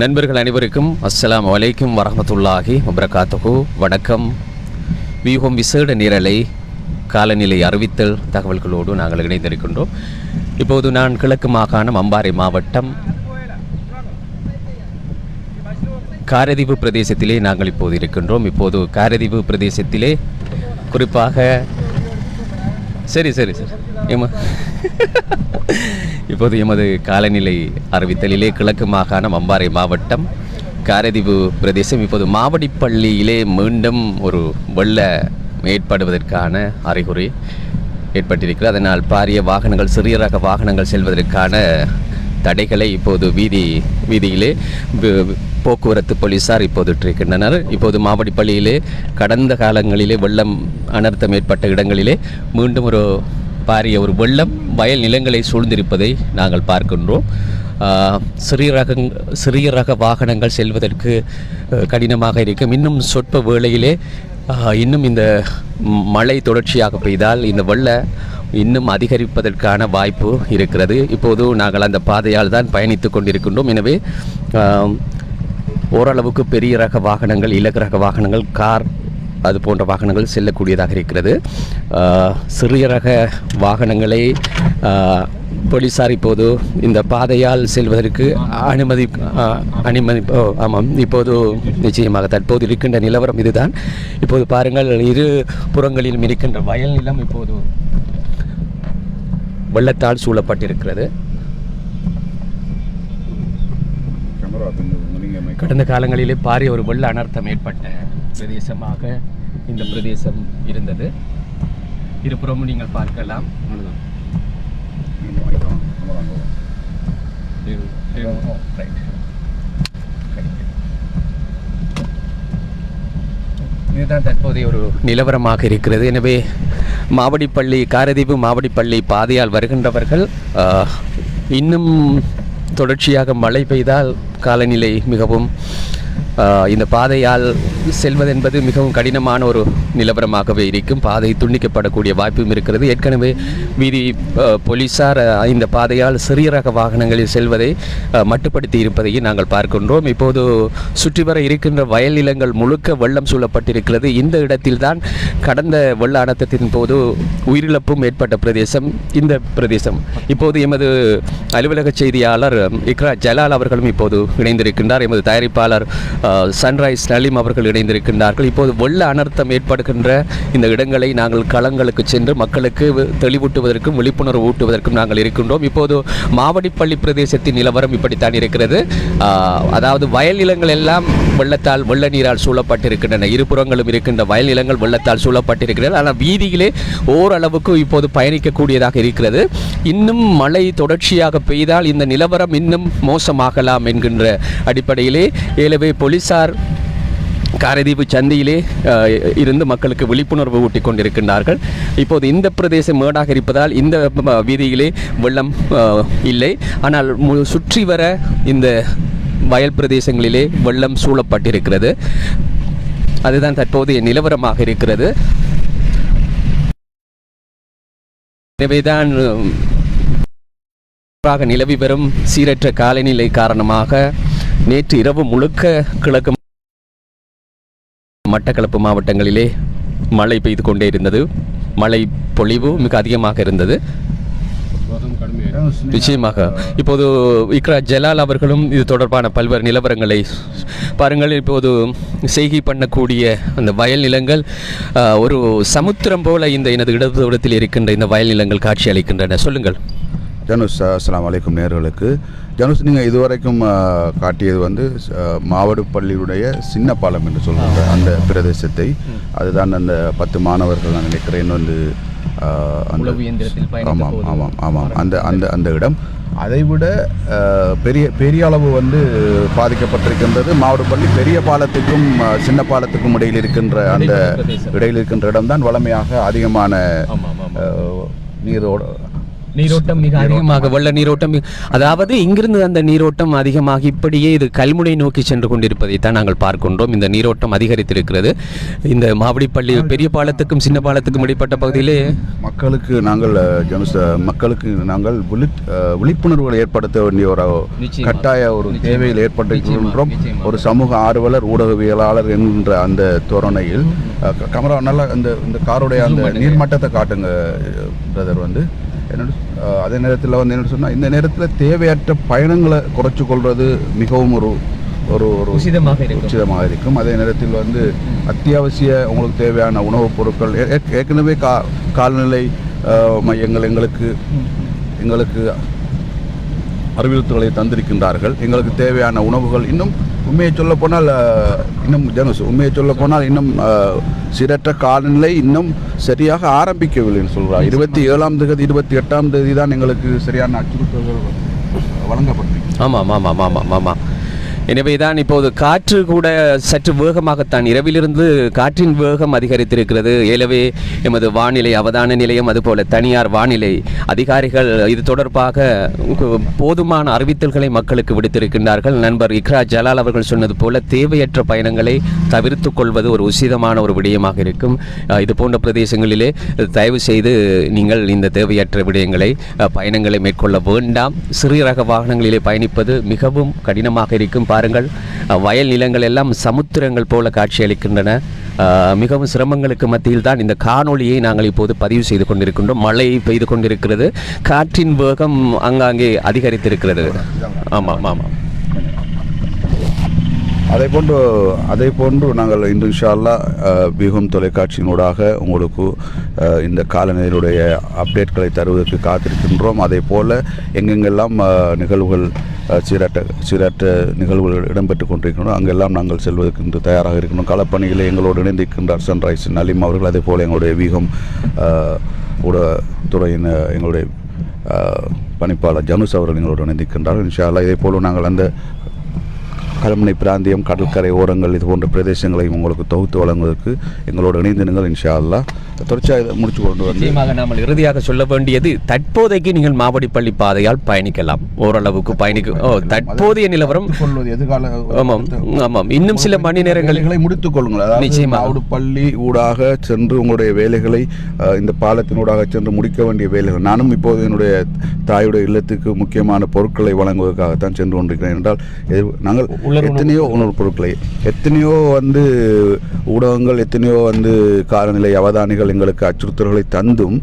நண்பர்கள் அனைவருக்கும் அஸ்லாம் அலைக்கும் வரமத்துல்லாஹி வபரகாத்துஹு. வணக்கம். வியூகம் விசேட நிரலை காலநிலை அறிவித்தல் தகவல்களோடு நாங்கள் இணைந்திருக்கின்றோம். இப்போது நான் கிழக்கு மாகாணம் அம்பாறை மாவட்டம் காரதீவு பிரதேசத்திலே நாங்கள் இப்போது இருக்கின்றோம். இப்போது காரதீவு பிரதேசத்திலே குறிப்பாக சரி சரி சரி. ஏமா இப்போது எமது காலநிலை அறிவித்தலிலே கிழக்கு மாகாணம் அம்பாறை மாவட்டம் காரதீவு பிரதேசம். இப்போது மாவடிப்பள்ளியிலே மீண்டும் ஒரு வெள்ள ஏற்படுவதற்கான அறிகுறி ஏற்பட்டிருக்கிறது. அதனால் பாரிய வாகனங்கள் சிறிய ரக வாகனங்கள் செல்வதற்கான தடைகளை இப்போது வீதி வீதியிலே போக்குவரத்து போலீசார் இப்போது இருக்கின்றனர் இப்போது மாவடிப்பள்ளியிலே கடந்த காலங்களிலே வெள்ளம் அனர்த்தம் ஏற்பட்ட இடங்களிலே மீண்டும் ஒரு பாரிய ஒரு வெள்ளம் வயல் நிலங்களை சூழ்ந்திருப்பதை நாங்கள் பார்க்கின்றோம். சிறிய ரக சிறிய ரக வாகனங்கள் செல்வதற்கு கடினமாக இருக்கும். இன்னும் சொற்ப வேளையிலே இன்னும் இந்த மழை தொடர்ச்சியாக பெய்தால் இந்த வெள்ள இன்னும் அதிகரிப்பதற்கான வாய்ப்பு இருக்கிறது. இப்போது நாங்கள் அந்த பாதையால் தான் பயணித்து கொண்டிருக்கின்றோம். எனவே ஓரளவுக்கு பெரிய ரக வாகனங்கள் இலகு ரக வாகனங்கள் கார் அது போன்ற வாகனங்கள் செல்லக்கூடியதாக இருக்கிறது. சிறிய ரக வாகனங்களை போலீஸார் இப்போது இந்த பாதையால் செல்வதற்கு அனுமதி அனுமதி ஆமாம். இப்போது நிச்சயமாக தற்போது இருக்கின்ற நிலவரம் இதுதான். இப்போது பாருங்கள் இரு புறங்களிலும் இருக்கின்ற வயல் நிலம் இப்போது வெள்ளத்தால் சூழப்பட்டிருக்கிறது. கடந்த காலங்களிலே பாரிய ஒரு வெள்ள அனர்த்தம் ஏற்பட்ட பிரதேசமாக இந்த பிரதேசம் இருந்தது. இருபுறமும் நீங்கள் பார்க்கலாம். இதுதான் தற்போதைய ஒரு நிலவரமாக இருக்கிறது. எனவே மாவடிப்பள்ளி காரதீவு மாவடிப்பள்ளி பாதையால் வருகின்றவர்கள் ஆஹ், இன்னும் தொடர்ச்சியாக மழை பெய்தால் காலநிலை மிகவும் இந்த பாதையால் செல்வதென்பது மிகவும் கடினமான ஒரு நிலவரமாகவே இருக்கும். பாதை துண்டிக்கப்படக்கூடிய வாய்ப்பும் இருக்கிறது. ஏற்கனவே வீதி போலீஸார் போலீசார் இந்த பாதையால் சிறிய ரக வாகனங்களில் செல்வதை மட்டுப்படுத்தி இருப்பதையும் நாங்கள் பார்க்கின்றோம். இப்போது சுற்றி வர இருக்கின்ற வயல் நிலங்கள் முழுக்க வெள்ளம் சூழப்பட்டிருக்கிறது. இந்த இடத்தில்தான் கடந்த வெள்ள அனர்த்தத்தின் போது உயிரிழப்பும் ஏற்பட்ட பிரதேசம் இந்த பிரதேசம். இப்போது எமது அலுவலக செய்தியாளர் இக்ரா ஜலால் அவர்களும் இப்போது இணைந்திருக்கின்றார். எமது தயாரிப்பாளர் சன்ரைஸ் நலிம் அவர்கள் இணைந்திருக்கின்றார்கள். இப்போது வெள்ள அனர்த்தம் ஏற்படுகின்ற இந்த இடங்களை நாங்கள் களங்களுக்கு சென்று மக்களுக்கு தெளிவூட்டுவதற்கும் விழிப்புணர்வு ஊட்டுவதற்கும் நாங்கள் இருக்கின்றோம். இப்போது மாவடிப்பள்ளி பிரதேசத்தின் நிலவரம் இப்படித்தான் இருக்கிறது. அதாவது வயல் நிலங்கள் எல்லாம் வெள்ளத்தால் வெள்ள நீரால் சூழப்பட்டிருக்கின்றன. இருபுறங்களும் இருக்கின்ற வயல் நிலங்கள் வெள்ளத்தால் சூழப்பட்டிருக்கிறது. ஆனால் வீதியிலே ஓரளவுக்கு இப்போது பயணிக்கக்கூடியதாக இருக்கிறது. இன்னும் மழை தொடர்ச்சியாக பெய்தால் இந்த நிலவரம் இன்னும் மோசமாகலாம் என்கின்ற அடிப்படையிலே. ஏலவே போலீசார் காரதீவு சந்தியிலே இருந்து மக்களுக்கு விழிப்புணர்வு ஊட்டிக் கொண்டிருக்கின்றார்கள் இப்போது இந்த பிரதேசம் மேடாக இருப்பதால் இந்த வீதியிலே வெள்ளம் இல்லை. ஆனால் சுற்றி வர இந்த வயல் பிரதேசங்களிலே வெள்ளம் சூழப்பட்டிருக்கிறது. அதுதான் தற்போதைய நிலவரமாக இருக்கிறது. எனவேதான் நிலவி வரும் சீரற்ற காலநிலை காரணமாக நேற்று இரவு முழுக்க கிழக்கு மட்டக்களப்பு மாவட்டங்களிலே மழை பெய்து கொண்டே இருந்தது. மழை பொழிவு மிக அதிகமாக இருந்தது. நிச்சயமாக. இப்போது இக்ரா ஜலால் அவர்களும் இது தொடர்பான பல்வேறு நிலவரங்களை பாருங்கள். இப்போது செய்கை பண்ணக்கூடிய அந்த வயல் நிலங்கள் ஒரு சமுத்திரம் போல இந்த எனது இடதுபுறத்தில் இருக்கின்ற இந்த வயல் நிலங்கள் காட்சி அளிக்கின்றன. சொல்லுங்கள். ஜனுஸ் அஸ்ஸலாமு அலைக்கும் நேர்களுக்கு. ஜனுஸ் நீங்கள் இதுவரைக்கும் காட்டியது வந்து ஆ, மாவடுப்பள்ளியுடைய சின்ன பாலம் என்று சொல்கிற அந்த பிரதேசத்தை. அதுதான் அந்த பத்து மாணவர்கள் நான் நினைக்கிறேன் வந்து அந்த ஆமாம் ஆமாம் ஆமாம் அந்த அந்த அந்த இடம். அதைவிட ஆ, பெரிய பெரிய அளவு வந்து பாதிக்கப்பட்டிருக்கின்றது மாவடுப்பள்ளி பெரிய பாலத்துக்கும் சின்ன பாலத்துக்கும் இடையில் இருக்கின்ற அந்த. இடையில் இருக்கின்ற இடம்தான். வளமையாக அதிகமான நீரோட நீரோட்டம் மிக அதிகமாக வெள்ள நீரோட்டம். அதாவது இங்கிருந்து அந்த நீரோட்டம் அதிகமாக இப்படியே இது கல்முனை நோக்கி சென்று கொண்டிருப்பதை தான் நாங்கள் பார்க்கின்றோம். இந்த நீரோட்டம் அதிகரித்திருக்கிறது. இந்த மாவடிப்பள்ளி பெரிய பாலத்துக்கும் சின்ன பாலத்துக்கும் இடைப்பட்ட பகுதியிலே மக்களுக்கு நாங்கள் மக்களுக்கு நாங்கள் அஹ், விழிப்புணர்வுகளை ஏற்படுத்த வேண்டிய ஒரு. கட்டாய ஒரு தேவையில் ஏற்பட்டிருக்கின்றோம். ஒரு சமூக ஆர்வலர் ஊடகவியலாளர் என்கின்ற அந்த தோரணையில் கமரா நல்லா இந்த இந்த காருடைய அந்த நீர்மட்டத்தை காட்டுங்க பிரதர் வந்து. என்னோட அதே நேரத்தில் வந்து என்ன சொன்னால் இந்த நேரத்தில் தேவையற்ற பயணங்களை குறைச்சு கொள்வது மிகவும் ஒரு ஒரு ஒரு உசிதமாக இருக்கும். உச்சிதமாக இருக்கும். அதே நேரத்தில் வந்து அத்தியாவசிய உங்களுக்கு தேவையான உணவுப் பொருட்கள் ஏற்கனவே கா கால்நிலை மையங்கள் எங்களுக்கு எங்களுக்கு அறிவுறுத்தல்களை தந்திருக்கின்றார்கள். எங்களுக்கு தேவையான உணவுகள் இன்னும் உண்மையை சொல்ல போனால் இன்னும் ஜனஸ் உண்மையை சொல்ல போனால் இன்னும் சீரற்ற காலநிலை இன்னும் சரியாக ஆரம்பிக்கவில்லைன்னு சொல்கிறார் இருபத்தி ஏழாம் தேதி இருபத்தி எட்டாம் தேதி தான் எங்களுக்கு சரியான அச்சுறுத்தல்கள் வழங்கப்பட்டிருக்கு. ஆமாம் ஆமாம் ஆமாம் ஆமாம். எனவே தான் இப்போது காற்று கூட சற்று வேகமாகத்தான் இரவிலிருந்து காற்றின் வேகம் அதிகரித்திருக்கிறது. எனவே எமது வானிலை அவதான நிலையம் அதுபோல தனியார் வானிலை அதிகாரிகள் இது தொடர்பாக போதுமான அறிவித்தல்களை மக்களுக்கு விடுத்திருக்கின்றார்கள். நண்பர் இக்ரா ஜலால் அவர்கள் சொன்னது போல தேவையற்ற பயணங்களை தவிர்த்து கொள்வது ஒரு உசிதமான ஒரு விடயமாக இருக்கும். இது போன்ற பிரதேசங்களிலே தயவு செய்து நீங்கள் இந்த தேவையற்ற விடயங்களை பயணங்களை மேற்கொள்ள வேண்டாம். சிறிய ரக வாகனங்களிலே பயணிப்பது மிகவும் கடினமாக இருக்கும். பாருங்கள். வயல் நிலங்கள் எல்லாம் சமுத்திரங்கள் போல காட்சியளிக்கின்றன. மிகவும் சிரமங்களுக்கு மத்தியில் தான் இந்த காணொளியை நாங்கள் இப்போது பதிவு செய்து கொண்டிருக்கின்றோம். மழை பெய்து கொண்டிருக்கிறது. காற்றின் வேகம் அங்காங்கே அதிகரித்திருக்கிறது. ஆமாம் ஆமாம் அதே போன்று அதே போன்று நாங்கள் இன்று இன்ஷால்லா அல்லாஹ் தொலைக்காட்சியினூடாக உங்களுக்கு இந்த காலநிலையுடைய அப்டேட்களை தருவதற்கு காத்திருக்கின்றோம். அதே போல் எங்கெங்கெல்லாம் நிகழ்வுகள் சீராட்ட சீராட்ட நிகழ்வுகள் இடம்பெற்று கொண்டிருக்கின்றோம் அங்கெல்லாம் நாங்கள் செல்வதற்கு இன்று தயாராக இருக்கின்றோம். களப்பணியில் எங்களோடு இணைந்திருக்கின்றார் சன்ரைஸ் நலிம் அவர்கள். அதே போல் எங்களுடைய வீகம் அஹ், ஊடகத்துறையின் எங்களுடைய பணிப்பாளர் ஜனுஸ் அவர்கள் எங்களோடு இணைந்திருக்கின்றார்கள். இன்ஷால்லா இதே போல நாங்கள் அந்த கல்முனை பிராந்தியம் கடற்கரை ஓரங்கள் இது போன்ற பிரதேசங்களையும் உங்களுக்கு தொகுத்து வழங்குவதற்கு எங்களோடு இணைந்து நீங்கள் இன்ஷா அல்லாஹ் தொடர்ச்சியாக முடிச்சு கொண்டு வந்து நிச்சயமாக நாம் இறுதியாக சொல்ல வேண்டியது தற்போதைக்கு நீங்கள் மாவடிப்பள்ளி பாதையால் பயணிக்கலாம். ஓரளவுக்கு பயணிக்க ஓ தற்போதைய நிலவரம் கொள்வது எதிர்கால ஆமாம் ஆமாம். இன்னும் சில மணி நேரங்களில் வேலைகளை முடித்துக் கொள்ளுங்கள். அதாவது நிச்சயமாக. மாவுடு பள்ளி ஊடாக சென்று உங்களுடைய வேலைகளை இந்த பாலத்தினூடாக சென்று முடிக்க வேண்டிய வேலைகள். நானும் இப்போது என்னுடைய தாயுடைய இல்லத்துக்கு முக்கியமான பொருட்களை வழங்குவதற்காகத்தான் சென்று கொண்டிருக்கிறேன் என்றால் நாங்கள் எத்தனையோ உணவுப் பொருட்களை எத்தனையோ வந்து ஊடகங்கள் எத்தனையோ வந்து காலநிலை அவதானிகள் எங்களுக்கு அச்சுறுத்தல்களை தந்தும்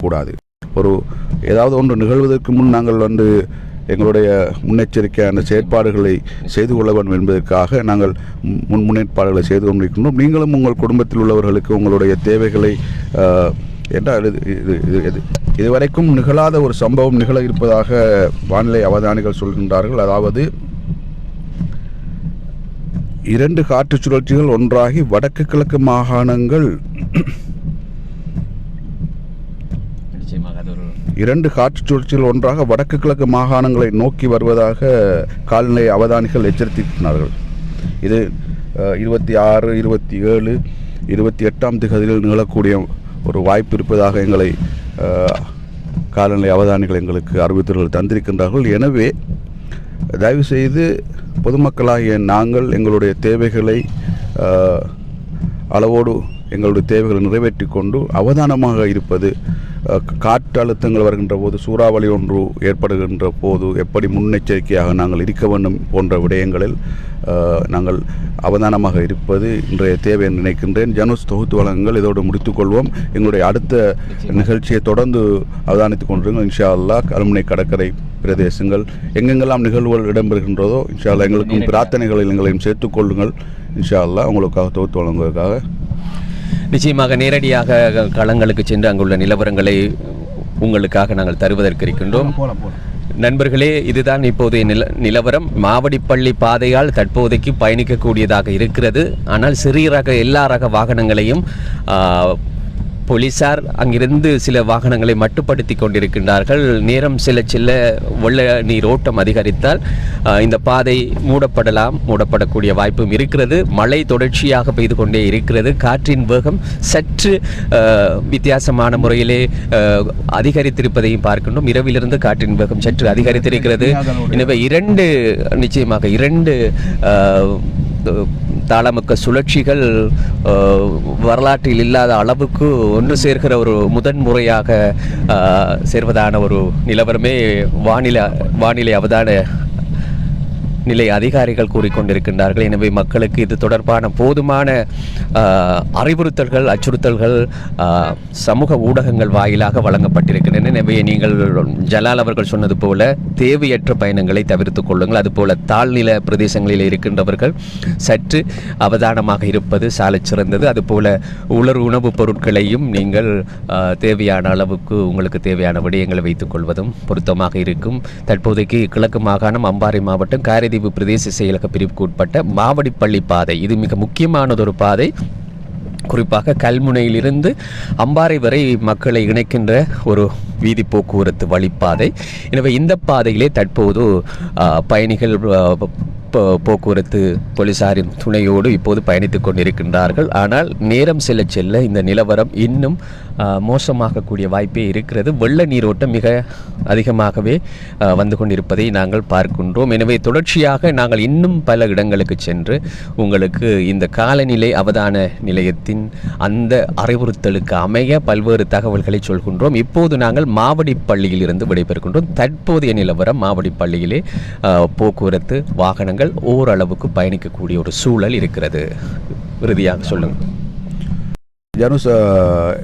கூடாது. ஒரு ஏதாவது ஒன்று நிகழ்வதற்கு முன் நாங்கள் வந்து எங்களுடைய முன்னெச்சரிக்கையான செயற்பாடுகளை செய்து கொள்ள வேண்டும் என்பதற்காக நாங்கள் முன் முன்னேற்பாடுகளை செய்து கொண்டிருக்கின்றோம். நீங்களும் உங்கள் குடும்பத்தில் உள்ளவர்களுக்கு உங்களுடைய தேவைகளை என்றால் இது இது இது இது? இதுவரைக்கும் நிகழாத ஒரு சம்பவம் நிகழ இருப்பதாக வானிலை அவதானிகள் சொல்கின்றார்கள். அதாவது இரண்டு காற்று சுழற்சிகள் ஒன்றாகி வடக்கு கிழக்கு மாகாணங்கள் இரண்டு காற்று சுழற்சிகள் ஒன்றாக வடக்கு கிழக்கு மாகாணங்களை நோக்கி வருவதாக கால்நிலை அவதானிகள் எச்சரித்திருக்கிறார்கள். இது இருபத்தி ஆறு இருபத்தி ஏழு இருபத்தி எட்டாம் திகதியில் நிகழக்கூடிய ஒரு வாய்ப்பு இருப்பதாக எங்களை காலநிலை அவதானிகள் எங்களுக்கு அறிவித்தர்கள் தந்திருக்கின்றார்கள். எனவே தயவுசெய்து பொதுமக்களாகிய நாங்கள் எங்களுடைய தேவைகளை அளவோடு எங்களுடைய தேவைகளை நிறைவேற்றி கொண்டு அவதானமாக இருப்பது அஹ், காற்று அழுத்தங்கள் வருகின்ற போது சூறாவளி ஒன்று ஏற்படுகின்ற போது எப்படி முன்னெச்சரிக்கையாக நாங்கள் இருக்க வேண்டும் போன்ற விடயங்களில் நாங்கள் அவதானமாக இருப்பது இன்றைய தேவை என்று நினைக்கின்றேன். ஜனுஸ் தொகுத்து வழங்குங்கள். இதோடு முடித்துக்கொள்வோம் எங்களுடைய அடுத்த நிகழ்ச்சியை தொடர்ந்து அவதானித்துக் கொண்டிருங்கள். இன்ஷா அல்லாஹ் கல்முனை கடற்கரை பிரதேசங்கள் எங்கெங்கெல்லாம் நிகழ்வுகள் இடம்பெறுகின்றதோ இன்ஷா அல்லாஹ் எங்களுக்கும் பிரார்த்தனைகளில் எங்களையும் சேர்த்துக் கொள்ளுங்கள். இன்ஷா அல்லாஹ் உங்களுக்காக தொகுத்து வழங்குவதற்காக. நிச்சயமாக நேரடியாக களங்களுக்கு சென்று அங்குள்ள நிலவரங்களை உங்களுக்காக நாங்கள் தருவதற்கு இருக்கின்றோம். நண்பர்களே இதுதான் இப்போதைய நில நிலவரம். மாவடிப்பள்ளி பாதையால் தற்போதைக்கு பயணிக்கக்கூடியதாக இருக்கிறது. ஆனால் சிறிய ரக எல்லா ரக வாகனங்களையும் போலீசார் அங்கிருந்து சில வாகனங்களை மட்டுப்படுத்தி கொண்டிருக்கின்றார்கள். நேரம் சில சில வெள்ள நீர் ஓட்டம் அதிகரித்தால் இந்த பாதை மூடப்படலாம் மூடப்படக்கூடிய வாய்ப்பும் இருக்கிறது. மழை தொடர்ச்சியாக பெய்து கொண்டே இருக்கிறது. காற்றின் வேகம் சற்று வித்தியாசமான முறையிலே அதிகரித்திருப்பதையும் பார்க்கின்றோம். இரவிலிருந்து காற்றின் வேகம் சற்று அதிகரித்திருக்கிறது. எனவே இரண்டு நிச்சயமாக இரண்டு தாளமுக்க சுழற்சிகள் வரலாற்றில் இல்லாத அளவுக்கு ஒன்று சேர்கிற ஒரு முதன்முறையாக சேர்வதான ஒரு நிலவரமே வானிலை வானிலை அவதான நிலை அதிகாரிகள் கூறிக்கொண்டிருக்கின்றார்கள். எனவே மக்களுக்கு இது தொடர்பான போதுமான அறிவுறுத்தல்கள் அச்சுறுத்தல்கள் சமூக ஊடகங்கள் வாயிலாக வழங்கப்பட்டிருக்கின்றன. எனவே நீங்கள் ஜலால் அவர்கள் சொன்னது போல தேவையற்ற பயணங்களை தவிர்த்துக் கொள்ளுங்கள். அதுபோல தாழ்நில பிரதேசங்களில் இருக்கின்றவர்கள் சற்று அவதானமாக இருப்பது சாலை சிறந்தது. அதுபோல உலர் உணவுப் பொருட்களையும் நீங்கள் தேவையான அளவுக்கு உங்களுக்கு தேவையான விடயங்களை வைத்துக் கொள்வதும் பொருத்தமாக இருக்கும். தற்போதைக்கு கிழக்கு மாகாணம் அம்பாறை மாவட்டம் காரைதீவு பிரதேச செயலக பிரிவுக்கு உட்பட்ட மாவடிப்பள்ளி பாதை. இது மிக முக்கியமானதொரு பாதை. குறிப்பாக கல்முனையிலிருந்து அம்பாறை வரை மக்களை இணைக்கின்ற ஒரு வீதி போக்குவரத்து வழிப்பாதை. எனவே இந்த பாதையிலே தற்போது பயணிகள் போக்குவரத்து போலீசாரின் துணையோடு இப்போது பயணித்துக் கொண்டிருக்கின்றார்கள். ஆனால் நேரம் செல்ல செல்ல இந்த நிலவரம் இன்னும் மோசமாகக்கூடிய வாய்ப்பே இருக்கிறது. வெள்ள நீரோட்டம் மிக அதிகமாகவே வந்து கொண்டிருப்பதை நாங்கள் பார்க்கின்றோம். எனவே தொடர்ச்சியாக நாங்கள் இன்னும் பல இடங்களுக்கு சென்று உங்களுக்கு இந்த காலநிலை அவதான நிலையத்தின் அந்த அறிவுறுத்தலுக்கு அமைய பல்வேறு தகவல்களை சொல்கின்றோம். இப்போது நாங்கள் மாவடிப்பள்ளியில் இருந்து விடைபெறுகின்றோம். தற்போதைய நிலவரம் மாவடிப்பள்ளியிலே போக்குவரத்து வாகனங்கள் ஓரளவுக்கு பயணிக்கக்கூடிய ஒரு சூழல் இருக்கிறது. இறுதியாக சொல்லுங்கள் ஜனுஸ்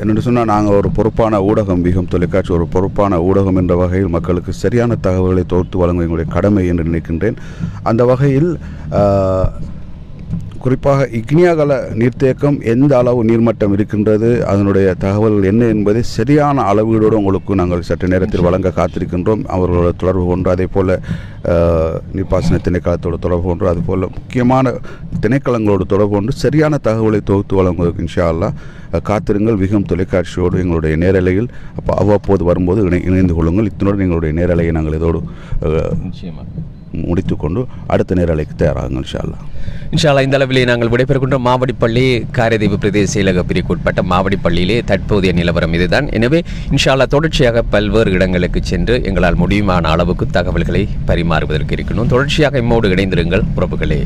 என்னென்னு சொன்னால் நாங்கள் ஒரு பொறுப்பான ஊடகம் மிகவும் தொலைக்காட்சி ஒரு பொறுப்பான ஊடகம் என்ற வகையில் மக்களுக்கு சரியான தகவல்களை தொகுத்து வழங்க எங்களுடைய கடமை என்று நினைக்கின்றேன். அந்த வகையில் குறிப்பாக இக்னியாகல நீர்த்தேக்கம் எந்த அளவு நீர்மட்டம் இருக்கின்றது அதனுடைய தகவல்கள் என்ன என்பதை சரியான அளவீடோடு உங்களுக்கு நாங்கள் சற்று நேரத்தில் வழங்க காத்திருக்கின்றோம். அவர்களோட தொடர்பு கொண்டு அதே போல் நீர்ப்பாசன திணைக்களத்தோடு தொடர்பு கொண்டு அதுபோல் முக்கியமான திணைக்களங்களோடு தொடர்பு கொண்டு சரியான தகவலை தொகுத்து வழங்குவதற்கு இன்ஷா அல்லா காத்திருங்கள். விகம் தொலைக்காட்சியோடு எங்களுடைய நேரலையில் அப்போ அவ்வப்போது வரும்போது இணை இணைந்து கொள்ளுங்கள். இத்தனோடு எங்களுடைய நேரலையை நாங்கள் இதோடு நிச்சயமாக. முடித்துக்கொண்டு அடுத்த நேரலைக்கு தயாராகுங்க இன்ஷால்லா இன்ஷால்லா இந்த அளவிலே நாங்கள் விடைபெறுகின்றோம் மாவடிப்பள்ளி காரைதீவு பிரதேச செயலக பிரிவுக்குட்பட்ட மாவடிப்பள்ளியிலே தற்போதைய நிலவரம் இதுதான். எனவே இன்ஷால்லா தொடர்ச்சியாக பல்வேறு இடங்களுக்கு சென்று எங்களால் முடியுமான அளவுக்கு தகவல்களை பரிமாறுவதற்கு இருக்கணும் தொடர்ச்சியாக இம்மோடு இணைந்திருங்கள் உறவுகளே